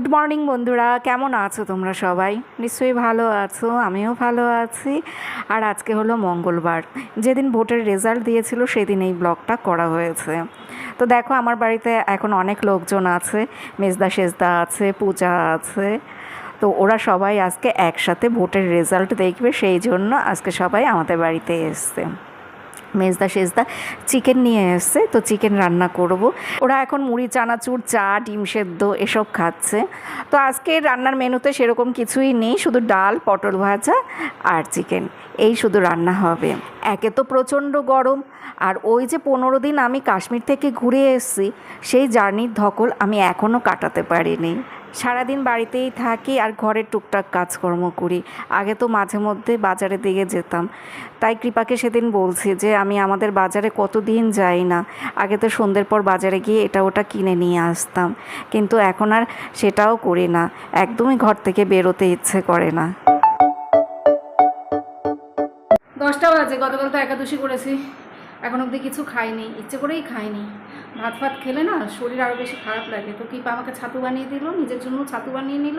Good morning বন্ধুরা। কেমন আছো তোমরা সবাই? নিশ্চয়ই ভালো আছো, আমিও ভালো আছি। আর আজকে হলো মঙ্গলবার। যেদিন ভোটের রেজাল্ট দিয়েছিল, সেদিন এই ব্লগটা করা হয়েছে। তো দেখো, আমার বাড়িতে এখন অনেক লোকজন আছে। মেজদা সেজদা আছে, পূজা আছে। তো ওরা সবাই আজকে একসাথে ভোটের রেজাল্ট দেখবে, সেই জন্য আজকে সবাই আমাদের বাড়িতে এসছে। মেজদা সেজদা চিকেন নিয়ে এসছে, তো চিকেন রান্না করব। ওরা এখন মুড়ি, চানাচুর, চা, ডিম সেদ্ধ এসব খাচ্ছে। তো আজকে রান্নার মেনুতে সেরকম কিছুই নেই, শুধু ডাল, পটল ভাজা আর চিকেন। এই শুধু রান্না হবে। একে তো প্রচণ্ড গরম, আর ওই যে পনেরো দিন আমি কাশ্মীর থেকে ঘুরে এসেছি, সেই জার্নির ধকল আমি এখনও কাটাতে পারিনি। সারাদিন বাড়িতেই থাকি আর ঘরের টুকটাক কাজকর্ম করি। আগে তো মাঝে মধ্যে বাজারের দিকে যেতাম। তাই কৃপাকে সেদিন বলছি যে, আমি আমাদের বাজারে কতদিন যাই না। আগে তো সন্ধ্যের পর বাজারে গিয়ে এটা ওটা কিনে নিয়ে আসতাম। কিন্তু এখন আর সেটাও করি না। একদমই ঘর থেকে বেরোতে ইচ্ছে করে না। দশটা বাজে, গতকাল তো একাদশী করেছি। এখন অবধি কিছু খাইনি। ইচ্ছে করেই খাইনি। ভাত ফাত খেলে না শরীর আরও বেশি খারাপ লাগে। তো কিপা আমাকে ছাতু বানিয়ে দিল, নিজের জন্য ছাতু বানিয়ে নিল।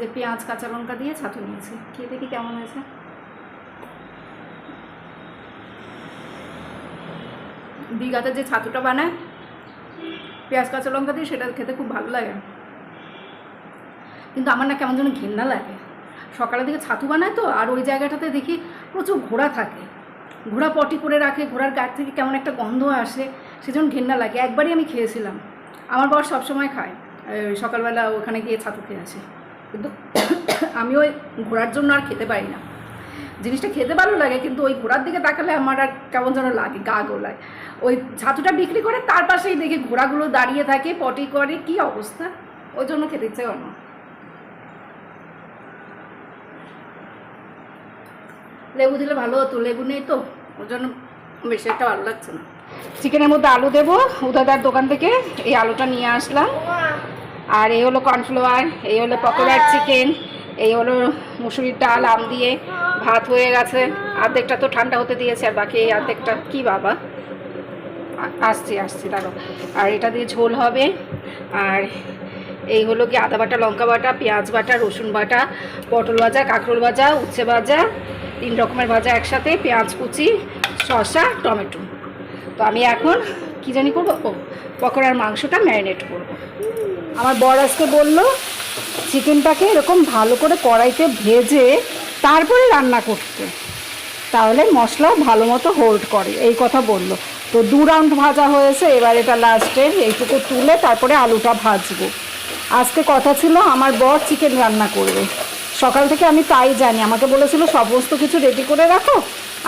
যে পেঁয়াজ, কাঁচা লঙ্কা দিয়ে ছাতু নিয়েছি খেয়ে দেখি কেমন হয়েছে। দীঘাতে যে ছাতুটা বানায়, পেঁয়াজ, কাঁচা লঙ্কা দিয়ে সেটা খেতে খুব ভালো লাগে। কিন্তু আমার না কেমন যেন ঘেন্না লাগে। সকালের দিকে ছাতু বানায় তো, আর ওই জায়গাটাতে দেখি প্রচুর ঘোড়া থাকে। ঘোড়া পটি করে রাখে, ঘোড়ার গাছ থেকে কেমন একটা গন্ধ আসে, সেজন্য ঘেন্না লাগে। একবারই আমি খেয়েছিলাম। আমার বর সবসময় খায়। সকালবেলা ওখানে গিয়ে ছাতু খেয়ে আসে। কিন্তু আমি ওই ঘোড়ার জন্য আর খেতে পারি না। জিনিসটা খেতে ভালো লাগে, কিন্তু ওই ঘোড়ার দিকে তাকালে আমার আর কেমন যেন লাগে, গা গোলায়। ওই ছাতুটা বিক্রি করে তার পাশেই দেখি ঘোড়াগুলো দাঁড়িয়ে থাকে, পটি করে, কি অবস্থা? ওই জন্য খেতে ইচ্ছে করে না। লেবু দিলে ভালো হতো, লেবু নেই তো? চিকেনের মধ্যে আলু দেবো, উদাদার দোকান থেকে এই আলুটা নিয়ে আসলাম। আর এই হলো কর্নফ্লাওয়ার, এই হলো পকোড়ার চিকেন এই হলো মুসুরির ডাল, আম দিয়ে ভাত হয়ে গেছে। অর্ধেকটা তো ঠান্ডা হতে দিয়েছে, আর বাকি এই অর্ধেকটা কি বাবা? আসছি আসছি দাঁড়ো আর এটা দিয়ে ঝোল হবে। আর এই হলো কি আদা বাটা, লঙ্কা বাটা, পেঁয়াজ বাটা, রসুন বাটা, পটল ভাজা, কাঁকরোল ভাজা, উচ্ছে ভাজা, তিন রকমের ভাজা একসাথে, পেঁয়াজ, কুচি, শসা, টমেটো। তো আমি এখন কি জানি করব? ও, পকোড়ার মাংসটা ম্যারিনেট করব। আমার বর আজকে বলল, চিকেনটাকে এরকম ভালো করে কড়াইতে ভেজে তারপরে রান্না করতে। তাহলে মশলা ভালো মতো হোল্ড করে। এই কথা বলল। তো দু রাউন্ড ভাজা হয়েছে, এবার এটা লাস্টে এইটুকু তুলে তারপরে আলুটা ভাজবো। আজকে কথা ছিল আমার বর চিকেন রান্না করবে। সকাল থেকে আমি তাই জানি আমাকে বলেছিল সমস্ত কিছু রেডি করে রাখো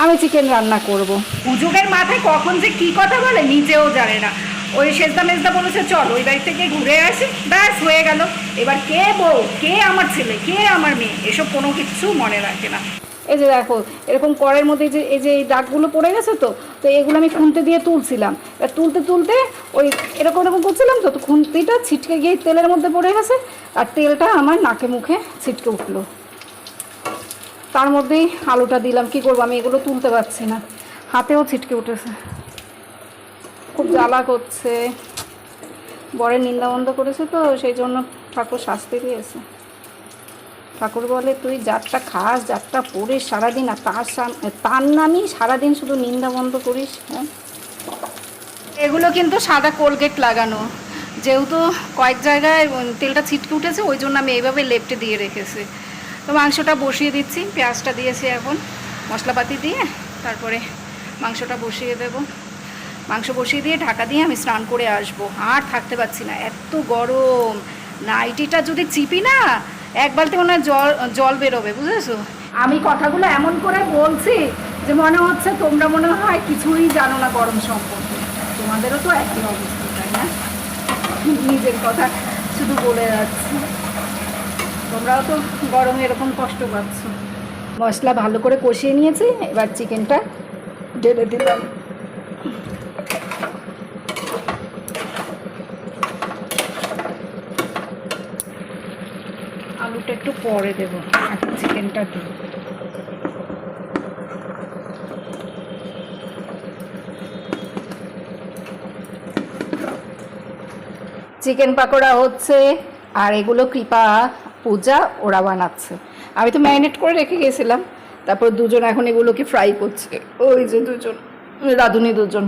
আমি চিকেন রান্না করব। পুজোগের মাথায় কখন যে কি কথা বলে নিজেও জানে না। ওই সেজদা মেজদা বলেছে চল ওই বাড়ি থেকে ঘুরে আসি। ব্যাস হয়ে গেল। এবার কে বউ কে আমার ছেলে কে আমার মেয়ে এসব কোনো কিছু মনে রাখে না। এই যে দেখো এরকম কড়ের মধ্যে যে এই যে এই দাগগুলো পড়ে গেছে তো তো এগুলো আমি খুন্তি দিয়ে তুলছিলাম। এবার তুলতে তুলতে ওই এরকম এরকম করছিলাম, তো খুন্তিটা ছিটকে গিয়ে তেলের মধ্যে পড়ে গেছে আর তেলটা আমার নাকে মুখে ছিটকে উঠল। তার মধ্যেই আলুটা দিলাম, কি করব আমি? এগুলো তুলতে পারছি না। হাতেও ছিটকে উঠেছে। খুব জ্বালা করছে। বরের নিন্দা বন্ধ করেছে তো, সেই জন্য ঠাকুর শাস্তি দিয়েছে। ঠাকুর বলে, তুই যারটা খাস যারটা পড়িস সারাদিন, আর তার তার নামই সারাদিন শুধু নিন্দা বন্ধ করিস হ্যাঁ? এগুলো কিন্তু সাদা কোলগেট লাগানো। যেহেতু কয়েক জায়গায় তেলটা ছিটকে উঠেছে, ওই জন্য আমি এইভাবে লেপটে দিয়ে রেখেছি। তো মাংসটা বসিয়ে দিচ্ছি, পেঁয়াজটা দিয়েছি এখন, মশলাপাতি দিয়ে, তারপরে মাংসটা বসিয়ে দেবো। মাংস বসিয়ে দিয়ে ঢাকা দিয়ে আমি স্নান করে আসব। আর থাকতে পারছি না, এত গরম। নাইটিটা যদি চিপি না এক বালতি মনে হয় জল জল বেরোবে, বুঝেছ? আমি কথাগুলো এমন করে বলছি যে মনে হচ্ছে তোমরা মনে হয় কিছুই জানো না গরম সম্পর্কে। তোমাদেরও তো একই অবস্থা, তাই না? নিজের কথা শুধু বলে যাচ্ছি। তোমরাও তো গরমে এরকম কষ্ট পাচ্ছ। মশলা ভালো করে কষিয়ে নিয়েছি, এবার চিকেনটা ঢেলে দিলাম আলুটা একটু পরে দেবো। এখন চিকেনটা দিই চিকেন পাকোড়া হচ্ছে আর এগুলো কৃপা পূজা ওরা বানাচ্ছে। আমি তো ম্যারিনেট করে রেখে গেছিলাম তারপর দুজন এখন এগুলোকে ফ্রাই করছে। ওই যে দুজন রাঁধুনি দুজন।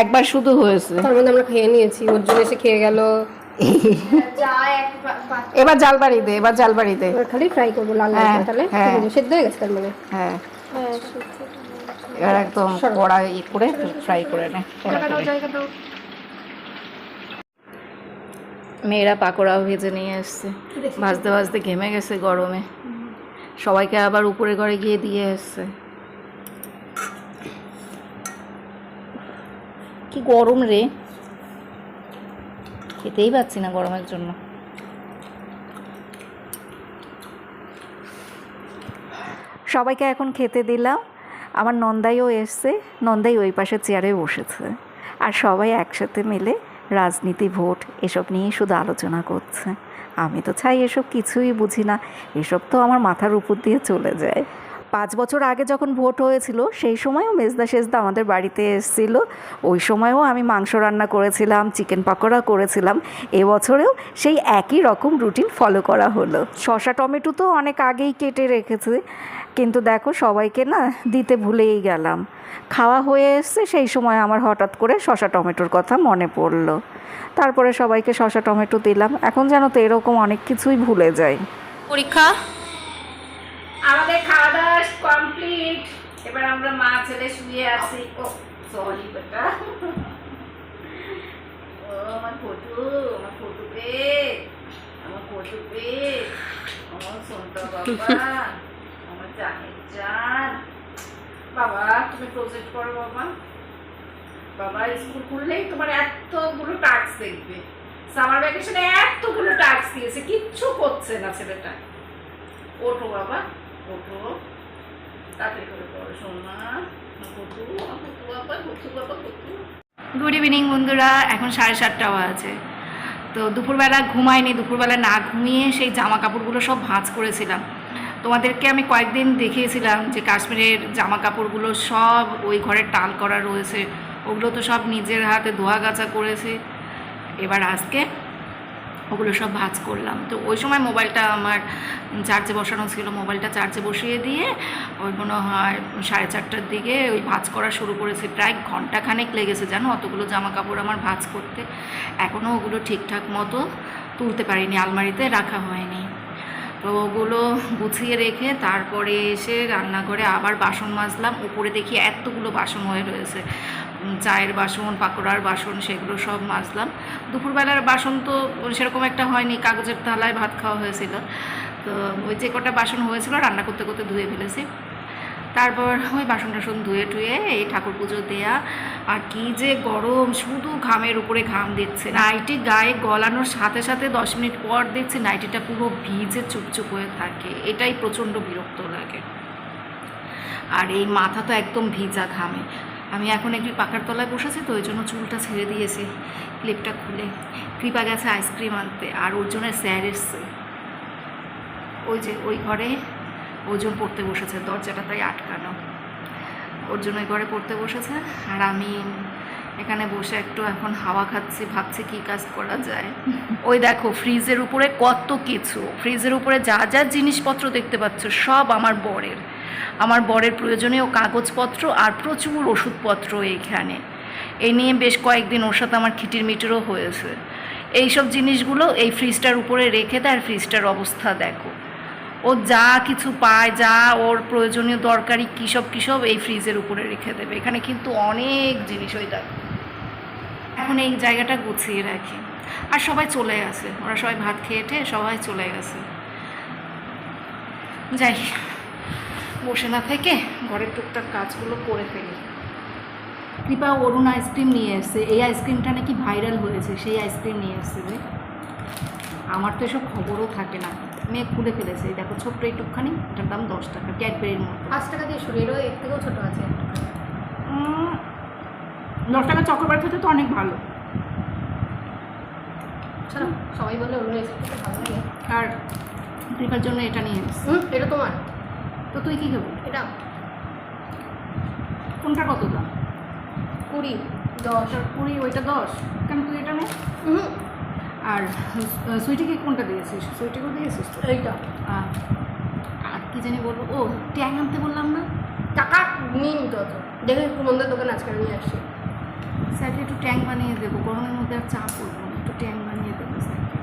একবার শুধু হয়েছে। তার মধ্যে আমরা খেয়ে নিয়েছি ওর জন্য এসে খেয়ে গেল। এবার জাল বাড়ি দে এবার জাল বাড়ি দে। এবার খালি ফ্রাই করব লাল লাল হ্যাঁ, তাহলে। হ্যাঁ। সেদ্ধ হয়ে গেছে তার মানে। হ্যাঁ। এবার একদম কড়া ই করে ফ্রাই করে নে। মেয়েরা পাকোড়াও ভেজে নিয়ে এসছে। ভাজতে ভাজতে ঘেমে গেছে গরমে। সবাইকে আবার উপরে ঘরে গিয়ে দিয়ে এসছে। কি গরম রে। খেতেই পাচ্ছি না গরমের জন্য। সবাইকে এখন খেতে দিলাম। আমার নন্দাইও এসছে, নন্দাই ওই পাশে চেয়ারে বসেছে। আর সবাই একসাথে মিলে রাজনীতি, ভোট এসব নিয়ে শুধু আলোচনা করছে। আমি তো চাই এসব কিছুই বুঝি না, এসব তো আমার মাথার উপর দিয়ে চলে যায়। পাঁচ বছর আগে যখন ভোট হয়েছিল, সেই সময়ও মেজদা সেজদা আমাদের বাড়িতে এসেছিল। ওই সময়ও আমি মাংস রান্না করেছিলাম, চিকেন পকোড়া করেছিলাম। এবছরেও সেই একই রকম রুটিন ফলো করা হলো। শসা, টমেটো তো অনেক আগেই কেটে রেখেছে। কিন্তু দেখো, সবাইকে না দিতে ভুলেই গেলাম। খাওয়া হয়ে এসছে, সেই সময় আমার হঠাৎ করে শশা টমেটোর কথা মনে পড়ল। তারপরে সবাইকে শশা টমেটো দিলাম। এখন যেন তো এরকম অনেক কিছুই ভুলে যায় পরীক্ষা? আমাদের খাওয়া দাওয়া কমপ্লিট এবার আমরা মা ছেলে শুয়ে আছি। ও সরি বেটা। ও, আমার ফটু আমার ফটু পে আমার ফটু পে আমার সন্তা বাবা, আমার জানের জান। বাবা, তুমি প্রজেক্ট করো বাবা। বাবা স্কুল খুললেই তোমার এতগুলো টাস্ক দেখবে। সামার ভ্যাকেশনে এতগুলো টাস্ক দিয়েছে, কিচ্ছু করছে না ছেলেটা। ওঠো বাবা। গুড ইভিনিং বন্ধুরা। এখন সাড়ে সাতটা বাজে। তো দুপুরবেলা ঘুমাইনি, দুপুরবেলা না ঘুমিয়ে সেই জামা কাপড়গুলো সব ভাঁজ করেছিলাম। তোমাদেরকে আমি কয়েকদিন দেখিয়েছিলাম যে কাশ্মীরের জামা কাপড়গুলো সব ওই ঘরে টাল করা রয়েছে। ওগুলো তো সব নিজের হাতে ধোয়া গাছা করেছি। এবার আজকে ওগুলো সব ভাজ করলাম। তো ওই সময় মোবাইলটা আমার চার্জে বসানো ছিল। মোবাইলটা চার্জে বসিয়ে দিয়ে ওই মনে হয় সাড়ে চারটার দিকে ওই ভাজ করা শুরু করেছি। প্রায় ঘন্টাখানেক লেগেছে জানো? অতগুলো জামা কাপড় আমার ভাজ করতে। এখনও ওগুলো ঠিকঠাক মতো তুলতে পারিনি। আলমারিতে রাখা হয়নি। তো ওগুলো গুছিয়ে রেখে তারপরে এসে রান্নাঘরে আবার বাসন মাজলাম। উপরে দেখি এতগুলো বাসন হয়ে রয়েছে। চায়ের বাসন, পাকোড়ার বাসন, সেগুলো সব মাজলাম। দুপুরবেলার বাসন তো সেরকম একটা হয়নি, কাগজের থালায় ভাত খাওয়া হয়েছিল। তো ওই যে কটা বাসন হয়েছিল, রান্না করতে করতে ধুয়ে ফেলেছি। তারপর ওই বাসন টাসন ধুয়ে টুয়ে এই ঠাকুর পুজো দেয়া। আর কি যে গরম, শুধু ঘামের উপরে ঘাম দিচ্ছে নাইটি গায়ে গলানোর সাথে সাথে দশ মিনিট পর দেখছি নাইটিটা পুরো ভিজে চুপচুপ হয়ে থাকে। এটাই প্রচণ্ড বিরক্ত লাগে। আর এই মাথা তো একদম ভিজা ঘামে। আমি এখন একটু পাকার তলায় বসেছি তো ওই জন্য চুলটা ছেড়ে দিয়েছি, ক্লিপটা খুলে। কৃপা গেছে আইসক্রিম আনতে, আর ওর জন্য স্যার এসছে। ওই যে, ওই ঘরে ওজন পড়তে বসেছে, দরজাটা তাই আটকানো। ওর জন্য ওই ঘরে পড়তে বসেছে, আর আমি এখানে বসে একটু এখন হাওয়া খাচ্ছি, ভাবছি কী কাজ করা যায়। ওই দেখো, ফ্রিজের উপরে কত কিছু, ফ্রিজের উপরে যা যা জিনিসপত্র দেখতে পাচ্ছ, সব আমার বরের। আমার বরের প্রয়োজনীয় কাগজপত্র আর প্রচুর ওষুধপত্র এইখানে। এই নিয়ে বেশ কয়েকদিন ওর সাথে আমার খিটির মিটিরও হয়েছে। এইসব জিনিসগুলো এই ফ্রিজটার উপরে রেখে আর ফ্রিজটার অবস্থা দেখো। ও যা কিছু পায়, যা ওর প্রয়োজনীয় দরকারি কী সব কী সব এই ফ্রিজের উপরে রেখে দেবে। এখানে কিন্তু অনেক জিনিস ওই দেখো। এখন এই জায়গাটা গুছিয়ে রাখি। আর সবাই চলে গেছে। ওরা সবাই ভাত খেয়ে সবাই চলে গেছে। যাই। বসে না থেকে ঘরের টুকটাক কাজগুলো করে ফেলি। কৃপা অরুণ আইসক্রিম নিয়ে এসছে এই আইসক্রিমটা নাকি ভাইরাল হয়েছে সেই আইসক্রিম নিয়ে এসছে রে। আমার তো এসব খবরও থাকে না। মেয়ে খুলে ফেলেছে দেখো ছোট্ট একটুখানি এটার দাম দশ টাকা ক্যাডবেরির মতো। পাঁচ টাকা দিয়ে শুরু এরও এর থেকেও ছোটো আছে দশ টাকা চকোবার খেতে তো অনেক ভালো। সবাই বলে অন্য রেসিপিটা ভালো লাগে। আর কৃপার জন্য এটা নিয়ে এসছে হুম এটা তোমার। তো তুই কী খাবি? এটা কোনটা কত দাম? কুড়ি। দশ আর কুড়ি ওইটা দশ। কেন তুই এটা নে? হুম। আর সুইটিকে কোনটা দিয়েছিস? সুইটিকেও দিয়েছিস এইটা। আর কি জানি বলব? ও ট্যাং আনতে বললাম না? টাকা নিইনি তো। অত দেখে কুমন্দের দোকান আজকে নিয়ে আসছি। স্যারকে একটু ট্যাং বানিয়ে দেবো। গরমের মধ্যে আর চা করব না। একটু ট্যাং বানিয়ে দেবো স্যারকে।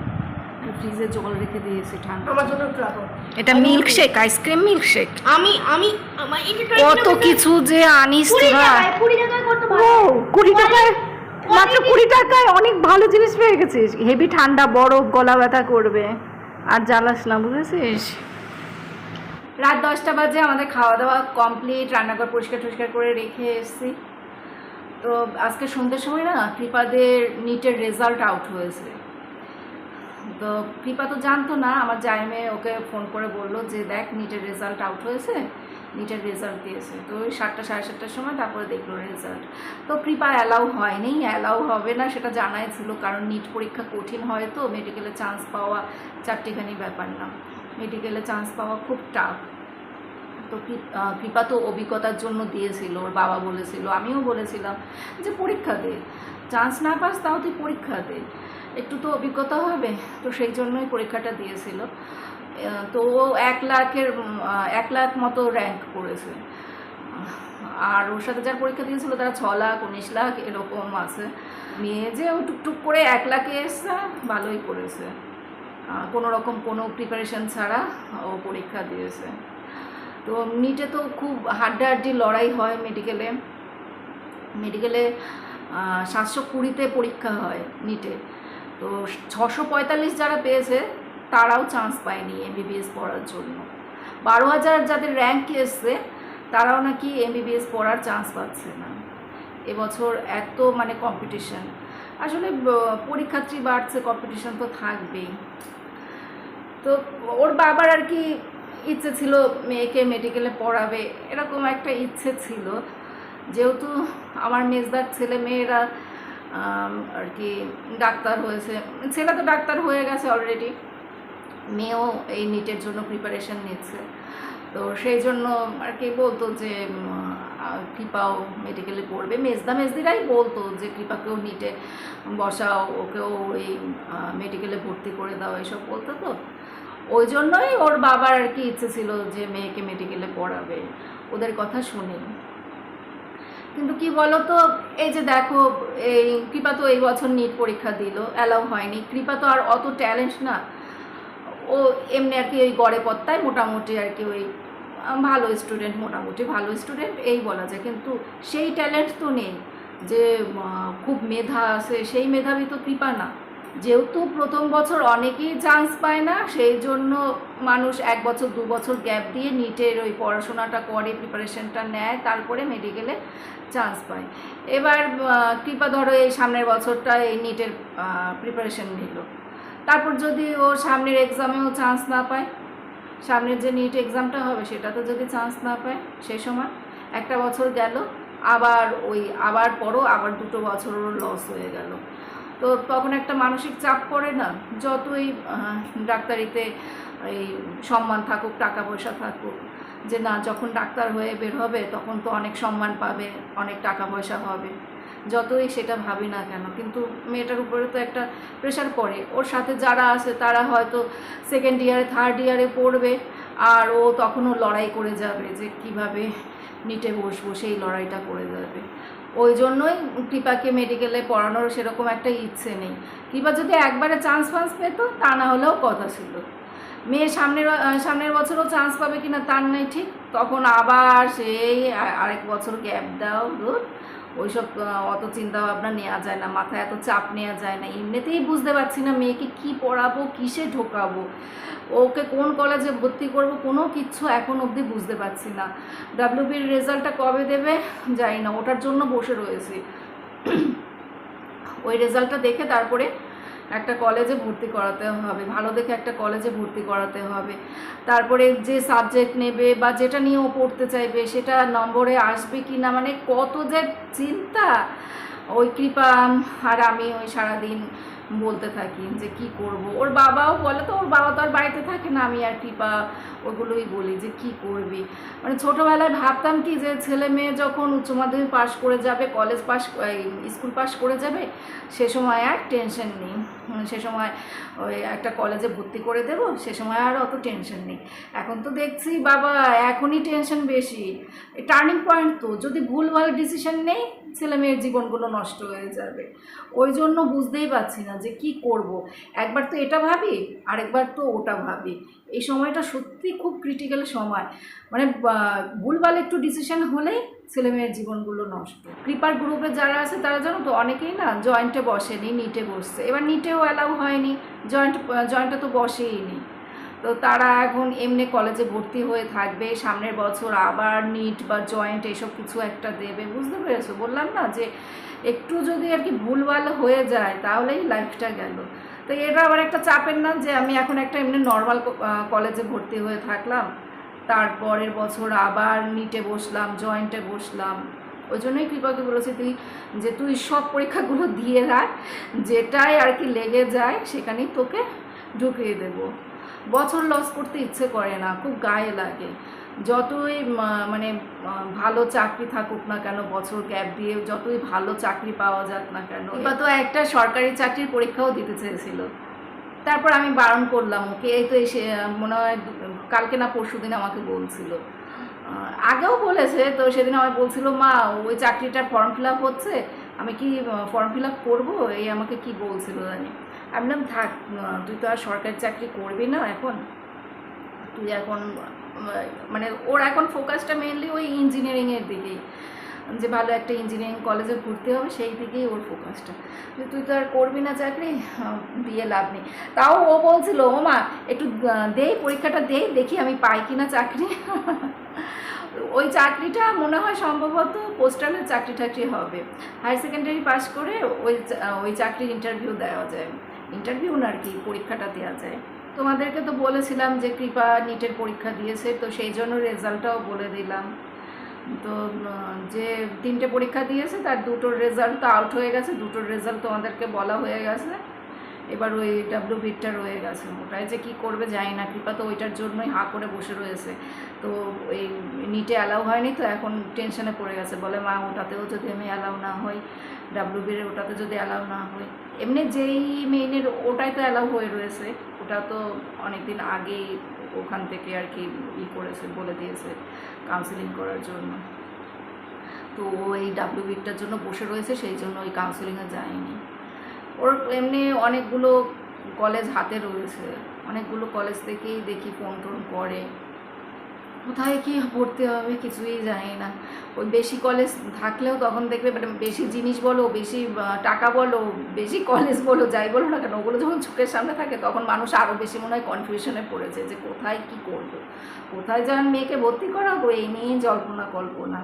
ফ্রিজে জল রেখে দিয়েছি ঠান্ডা আমার জন্য একটু রাখো। এটা মিল্কশেক আইসক্রিম মিল্কশেক আমি আমি আমার এটা try কত করে কিছু যে আনিস কুড়ি তোরা টাকায় কুড়ি টাকায় কত ও ভালো কুড়ি টাকায় মাত্র কুড়ি টাকায় অনেক ভালো জিনিস পেয়ে গেছিস। হেভি ঠান্ডা বরফ গলা ব্যথা করবে। আর জ্বালাস না বুঝেছিস? রাত দশটা বাজে আমাদের খাওয়া দাওয়া কমপ্লিট রান্নাঘর পরিষ্কার টরিষ্কার করে রেখে এসেছি। তো আজকে সন্ধ্যের সময় না কৃপাদের নিটের রেজাল্ট আউট হয়েছে। তো কৃপা তো জানতো না, আমার জাইমে ওকে ফোন করে বলল যে দেখ নিটের রেজাল্ট আউট হয়েছে নিটের রেজাল্ট দিয়েছে। তো ওই সাতটা, সাড়ে সাতটার সময় তারপরে দেখল রেজাল্ট তো কৃপা অ্যালাউ হয়নি অ্যালাউ হবে না সেটা জানাই ছিল, কারণ নিট পরীক্ষা কঠিন হয় তো মেডিকেলে চান্স পাওয়া চারটিখানি ব্যাপার না। মেডিকেলে চান্স পাওয়া খুব টাফ তো কৃপা তো অভিজ্ঞতার জন্য দিয়েছিল, ওর বাবা বলেছিল, আমিও বলেছিলাম যে পরীক্ষা দে। চান্স না পাস তাও তুই পরীক্ষা দে। একটু তো অভিজ্ঞতা হবে, তো সেই জন্যই পরীক্ষাটা দিয়েছিল। তো ও এক লাখের এক লাখ মতো র্যাঙ্ক করেছে। আর ওর সাথে যার পরীক্ষা দিয়েছিল তারা ছ লাখ, উনিশ লাখ এরকম আছে। নিয়ে যে ও টুকটুক করে এক লাখে এসছে, ভালোই করেছে। কোনো রকম কোনো প্রিপারেশন ছাড়া ও পরীক্ষা দিয়েছে। তো নিটে তো খুব হাড্ডাহাড্ডি লড়াই হয় মেডিকেলে মেডিকেলে সাতশো কুড়িতে পরীক্ষা হয় নিটে তো ছশো পঁয়তাল্লিশ যারা পেয়েছে, তারাও চান্স পায়নি এমবিবিএস পড়ার জন্য। বারো হাজার যাদের র্যাঙ্ক এসছে, তারাও নাকি এমবিবিএস পড়ার চান্স পাচ্ছে না। এবছর এত মানে কম্পিটিশন আসলে পরীক্ষার্থী বাড়ছে কম্পিটিশন তো থাকবেই। তো ওর বাবার আর কি ইচ্ছে ছিল মেয়েকে মেডিকেলে পড়াবে, এরকম একটা ইচ্ছে ছিল। যেহেতু আমার মেজদার ছেলে মেয়েরা আর কি ডাক্তার হয়েছে। ছেলে তো ডাক্তার হয়ে গেছে অলরেডি মেয়েও এই নিটের জন্য প্রিপারেশন নিচ্ছে। তো সেই জন্য আর কি বলতো যে কৃপাও মেডিকেলে পড়বে। মেজদা মেজদিরাই বলতো যে, কৃপাকেও নিটে বসাও, ওকেও এই মেডিকেলে ভর্তি করে দাও, এসব বলতো তো। ওই জন্যই ওর বাবার আর কি ইচ্ছে ছিল যে, মেয়েকে মেডিকেলে পড়াবে। ওদের কথা শুনি কিন্তু কি বলো তো এই যে দেখো, এই কৃপা তো এই বছর নিট পরীক্ষা দিল অ্যালাউ হয়নি। কৃপা তো আর অত ট্যালেন্ট না। ও এমনি আর কি ওই গড়ে পত্তায় মোটামুটি আর কি ওই ভালো স্টুডেন্ট মোটামুটি ভালো স্টুডেন্ট এই বলা যায়। কিন্তু সেই ট্যালেন্ট তো নেই যে খুব মেধা আছে, সেই মেধাবী তো কৃপা না। যেহেতু প্রথম বছর অনেকেই চান্স পায় না, সেই জন্য মানুষ এক বছর, দু বছর গ্যাপ দিয়ে নিটের ওই পড়াশোনাটা করে প্রিপারেশনটা নেয়, তারপরে মেডিকেলে চান্স পায়। এবার কৃপা ধরো এই সামনের বছরটা এই নিটের প্রিপারেশন নিল। তারপর যদি ও সামনের এক্সামেও চান্স না পায়, সামনের যে নিট এক্সামটা হবে সেটাতে যদি চান্স না পায় সেই সময় একটা বছর গেল, আবার ওই, আবার পরও আবার দুটো বছরেরও লস হয়ে গেল। তো তখন একটা মানসিক চাপ পড়ে না, যতই ডাক্তারিতে এই সম্মান থাকুক টাকা পয়সা থাকুক, যে না, যখন ডাক্তার হয়ে বের হবে, তখন তো অনেক সম্মান পাবে, অনেক টাকা পয়সা হবে, যতই সেটা ভাবি না কেন। কিন্তু মেয়েটার উপরে তো একটা প্রেশার পড়ে। ওর সাথে যারা আছে, তারা হয়তো সেকেন্ড ইয়ারে থার্ড ইয়ারে পড়বে, আর ও তখনও লড়াই করে যাবে, যে কীভাবে নিটে বসবো, সেই লড়াইটা করে যাবে। ওই জন্যই কৃপাকে মেডিকেলে পড়ানোর সেরকম একটা ইচ্ছে নেই। কৃপা যদি একবারে চান্স ফান্স পেত, তা না হলেও কথা ছিল। মেয়ে সামনের সামনের বছরও চান্স পাবে কিনা তার নেই ঠিক। তখন আবার সেই আরেক বছর গ্যাপ দাও, ধুর। ওইসব অত চিন্তা ভাবনা নেওয়া যায় না, মাথায় এত চাপ নেওয়া যায় না, এমনিতেই বুঝতে পারছি না মেয়েকে কি পড়াবো, কিসে ঢোকাবো, ওকে কোন কলেজে ভর্তি করব, কোনো কিছু এখন অবধি বুঝতে পারছি না। ডাব্লিউবির রেজাল্টটা কবে দেবে যাই না, ওটার জন্য বসে রয়েছি। ওই রেজাল্টটা দেখে তারপরে একটা কলেজে ভর্তি করাতে হবে, ভালো দেখে একটা কলেজে ভর্তি করাতে হবে। তারপরে যে সাবজেক্ট নেবে বা যেটা নিয়ে ও পড়তে চাইবে, সেটা নম্বরে আসবে কি না মানে কত যে চিন্তা। ওই কৃপা আর আমি ওই সারাদিন বলতে থাকি যে কি করব। ওর বাবাও বলে তো, ওর বাবা তো আর বাড়িতে থাকে না, আমি আর কৃপা ওগুলোই বলি যে কি করবি। মানে ছোটোবেলায় ভাবতাম কি যে ছেলে মেয়ে যখন উচ্চ মাধ্যমিক পাশ করে যাবে কলেজ পাশ স্কুল পাশ করে যাবে, সে সময় আর টেনশন নেই। সে সময় ওই একটা কলেজে ভর্তি করে দেবো, সে সময় আর অত টেনশন নেই। এখন তো দেখছি বাবা, এখনই টেনশন বেশি। টার্নিং পয়েন্ট তো, যদি ভুলভাল ডিসিশন নেই ছেলে মেয়ের জীবনগুলো নষ্ট হয়ে যাবে। ওই জন্য বুঝতেই পারছি না যে কি করব। একবার তো এটা ভাবি, আরেকবার তো ওটা ভাবি। এই সময়টা সত্যি খুব ক্রিটিক্যাল সময়। মানে ভুলভাল একটু ডিসিশন হলেই ছেলে মেয়ের জীবনগুলো নষ্ট। কৃপার গ্রুপে যারা আছে তারা জানো তো, অনেকেই না জয়েন্টে বসেনি নিটে বসছে। এবার নিটেও অ্যালাউ হয়নি জয়েন্ট জয়েন্টে তো বসেই নি। তো তারা এখন এমনি কলেজে ভর্তি হয়ে থাকবে। সামনের বছর আবার নিট বা জয়েন্ট এসব কিছু একটা দেবে। বুঝতে পেরেছ? বললাম না যে একটু যদি আর কি ভুলভাল হয়ে যায়, তাহলেই লাইফটা গেল। তো এটা আবার একটা চাপের না যে আমি এখন একটা এমনি নর্মাল কলেজে ভর্তি হয়ে থাকলাম। তারপরের বছর আবার নিটে বসলাম জয়েন্টে বসলাম। ওই জন্যই কৃপাকে বলেছি তুই, যে তুই সব পরীক্ষাগুলো দিয়ে রাখ। যেটাই আর কি লেগে যায়, সেখানেই তোকে ঢুকিয়ে দেবো। বছর লস করতে ইচ্ছে করে না খুব গায়ে লাগে। যতই মানে ভালো চাকরি থাকুক না কেন বছর গ্যাপ দিয়ে যতই ভালো চাকরি পাওয়া যাক না কেন এবার তো একটা সরকারি চাকরির পরীক্ষাও দিতে চেয়েছিল। তারপর আমি বারণ করলাম ওকে এই তো এসে মনে হয় কালকে না পরশু দিন আমাকে বলছিল। আগেও বলেছে তো সেদিন আমায় বলছিল মা ওই চাকরিটার ফর্ম ফিল আপ হচ্ছে আমি কি ফর্ম ফিল আপ করব? এই আমাকে কি বলছিল জানি? আমি বললাম, থাক তুই তো আর সরকারি চাকরি করবি না এখন। তুই এখন মানে ওর এখন ফোকাসটা মেনলি ওই ইঞ্জিনিয়ারিংয়ের দিকেই। যে ভালো একটা ইঞ্জিনিয়ারিং কলেজে ভর্তি হবে, সেই দিকেই ওর ফোকাসটা তুই তো আর করবি না চাকরি দিয়ে লাভ নেই। তাও ও বলছিল, ও মা, একটু দেই পরীক্ষাটা দেই দেখি আমি পাই কি না চাকরি। ওই চাকরিটা মনে হয় সম্ভবত পোস্টালের চাকরি টাকরি হবে। হায়ার সেকেন্ডারি পাস করে ওই ওই চাকরির ইন্টারভিউ দেওয়া যায়। ইন্টারভিউ না আর কি পরীক্ষাটা দেওয়া যায়? তোমাদেরকে তো বলেছিলাম যে কৃপা নিটের পরীক্ষা দিয়েছে, তো সেই জন্য রেজাল্টটাও বলে দিলাম। তো, যে তিনটে পরীক্ষা দিয়েছে, তার দুটোর রেজাল্ট তো আউট হয়ে গেছে, দুটোর রেজাল্ট তোমাদেরকে বলা হয়ে গেছে। এবার ওই ডাব্লিউ বিটটা রয়ে গেছে। ওটাই যে কী করবে জানি না, কৃপা তো ওইটার জন্যই হা করে বসে রয়েছে। তো ওই নিটে অ্যালাউ হয়নি, তো এখন টেনশনে পড়ে গেছে। বলে, মা, ওটাতেও যদি আমি অ্যালাউ না হই ডাব্লিউ বির ওটাতে যদি অ্যালাউ না হই। এমনি যেই মেইনের ওটাই তো অ্যালাউ হয়ে রয়েছে। ওটা তো অনেক দিন আগেই ওখান থেকে আর কি ই করেছে, বলে দিয়েছে কাউন্সিলিং করার জন্য। তো ও এই ডাব্লিউ বিটার জন্য বসে রয়েছে, সেই জন্য ওই কাউন্সিলিংয়ে যায়নি। ওর এমনি অনেকগুলো কলেজ হাতে রয়েছে। অনেকগুলো কলেজ থেকেই দেখি ফোন টোন করে। কোথায় কি পড়তে হবে কিছুই জানি না। ওই বেশি কলেজ থাকলেও তখন দেখবে মানে বেশি জিনিস বলো, বেশি টাকা বলো, বেশি কলেজ বলো, যাই বলো না কেন, ওগুলো যখন চোখের সামনে থাকে তখন মানুষ আরও বেশি মনে হয় কনফিউশনে পড়েছে যে কোথায় কি করব। কোথায় যান মেয়েকে ভর্তি করাবো, এই নিয়ে জল্পনা কল্পনা।